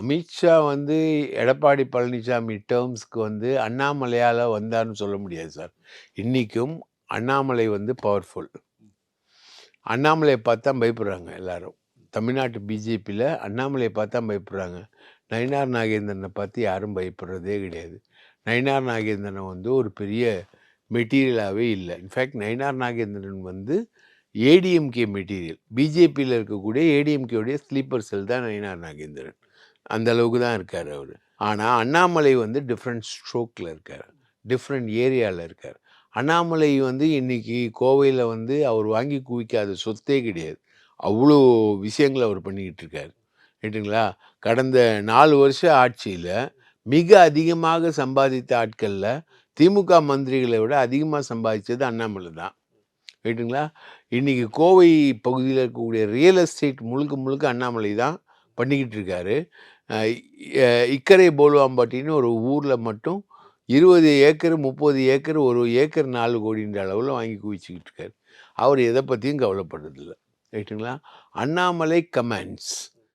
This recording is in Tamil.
அமித்ஷா வந்து எடப்பாடி பழனிசாமி டேர்ம்ஸ்க்கு வந்து அண்ணாமலையால் வந்தார்னு சொல்ல முடியாது சார். இன்றைக்கும் அண்ணாமலை வந்து பவர்ஃபுல் அண்ணாமலையை பார்த்தா பயப்படுறாங்க எல்லாரும். தமிழ்நாட்டு பிஜேபியில் அண்ணாமலையை பார்த்தா பயப்படுறாங்க. நயினார் நாகேந்திரனை பார்த்து யாரும் பயப்படுறதே கிடையாது. நயினார் நாகேந்திரனை வந்து ஒரு பெரிய மெட்டீரியலாகவே இல்லை. இன்ஃபேக்ட் நயினார் நாகேந்திரன் வந்து ஏடிஎம்கே மெட்டீரியல். பிஜேபியில் இருக்கக்கூடிய ஏடிஎம்கேவுடைய ஸ்லீப்பர் செல் தான் நயினார் நாகேந்திரன். அந்த அளவுக்கு தான் இருக்கார் அவர். ஆனால் அண்ணாமலை வந்து டிஃப்ரெண்ட் ஸ்ட்ரோக்கில் இருக்கார். டிஃப்ரெண்ட் ஏரியாவில் இருக்கார். அண்ணாமலை வந்து இன்னைக்கு கோவையில் வந்து அவர் வாங்கி குவிக்காத சொத்தே கிடையாது. அவ்வளோ விஷயங்களை அவர் பண்ணிக்கிட்டு இருக்கார். ரைட்டுங்களா கடந்த நாலு வருஷ ஆட்சியில் மிக அதிகமாக சம்பாதித்த ஆட்களில் திமுக மந்திரிகளை விட அதிகமாக சம்பாதிச்சது அண்ணாமலை தான். ரைட்டுங்களா இன்றைக்கி கோவை பகுதியில் இருக்கக்கூடிய ரியல் எஸ்டேட் முழுக்க முழுக்க அண்ணாமலை தான். பண்ணிக்கிட்டு இருக்காரு இக்கரை போலுவாம்பாட்டின்னு ஒரு ஊரில் மட்டும் இருபது ஏக்கர் முப்பது ஏக்கர் ஒரு ஏக்கர் நாலு கோடின்ற அளவில் வாங்கி குவிச்சிக்கிட்டு இருக்காரு அவர் எதை பற்றியும் கவலைப்படுறதில்லை. ரைட்டுங்களா? அண்ணாமலை கமெண்ட்ஸ்.